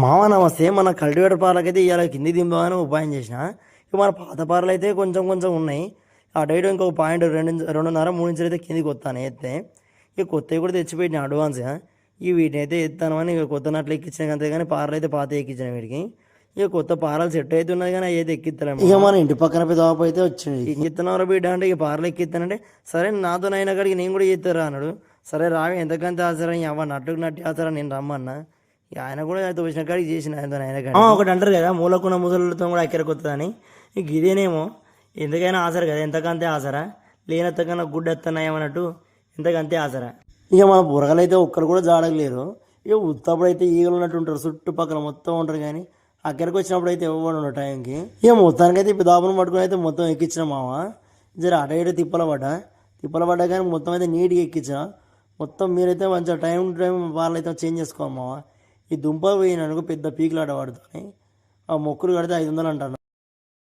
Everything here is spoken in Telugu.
మామ నమస్తే మన కల్టివేటర్ పార్లకైతే ఇవాళ కింది దింపామని ఉపాయం చేసిన. ఇక మన పాత పార్లు అయితే కొంచెం కొంచెం ఉన్నాయి. అటు ఇటు ఇంకొక పాయింట్ రెండు రెండున్నర మూడు ఇంచులు అయితే కిందికి వస్తాను ఎత్తే. ఇక కొత్తవి కూడా తెచ్చిపెట్టిన అడ్వాన్స్గా ఈ వీటిని అయితే ఎత్తాను అని ఇక కొత్త నట్లు ఎక్కించిన అంతే కానీ పార్లు అయితే పాత ఎక్కించిన వీటికి. ఇక కొత్త పారాలు సెట్ అయితే ఉన్నది కానీ అవి అయితే ఎక్కిత్తలేము ఇక మన ఇంటి పక్కన పెద్దవాపు అయితే వచ్చింది ఎక్కిస్తున్నారా బిడ్డ అంటే ఇక పార్లు ఎక్కిస్తానంటే సరే నాతో అయినా కాడికి నేను కూడా చేస్తారా అన్నాడు. సరే రావి ఎంతకంత ఆసరా అవ్వ నట్టుకు నట్టి ఆసరా నేను రమ్మన్నా. ఇక ఆయన కూడా అయితే వచ్చిన కాడికి చేసిన ఆయన ఆయన ఒకటి అంటారు కదా మూలకున్న ముసలితో కూడా ఇక ఇదేనేమో ఎంతకైనా ఆసరా కదా ఎంతకంతే ఆసరా? లేనెత్తకన్నా గుడ్డ ఎత్తన్నాయమన్నట్టు ఎంతకంతే ఆసరా? ఇక మన బురగలు అయితే ఒక్కరు కూడా జాడగలేరు. ఇక ఉత్తప్పుడు అయితే ఈగలు ఉన్నట్టు ఉంటారు చుట్టుపక్కల మొత్తం ఉంటారు కానీ అక్కడికి వచ్చినప్పుడు అయితే ఇవ్వడు ఉండడు టైంకి. ఇక మొత్తానికి అయితే ఇప్పుడు దాపును పట్టుకుని అయితే మొత్తం ఎక్కించిన మామ. జర అటు ఇటు తిప్పల పడ్డా తిప్పల పడ్డా కానీ మొత్తం అయితే నీట్గా ఎక్కించిన. మొత్తం మీరైతే మంచిగా టైం టు టైం వాళ్ళైతే చేంజ్ చేసుకోవాలి మామ. ఈ దుంపలు పోయినందుకు పెద్ద పీకులాట పడుతుంది ఆ మొక్కులు కడితే ఐదు వందలు అంటాను.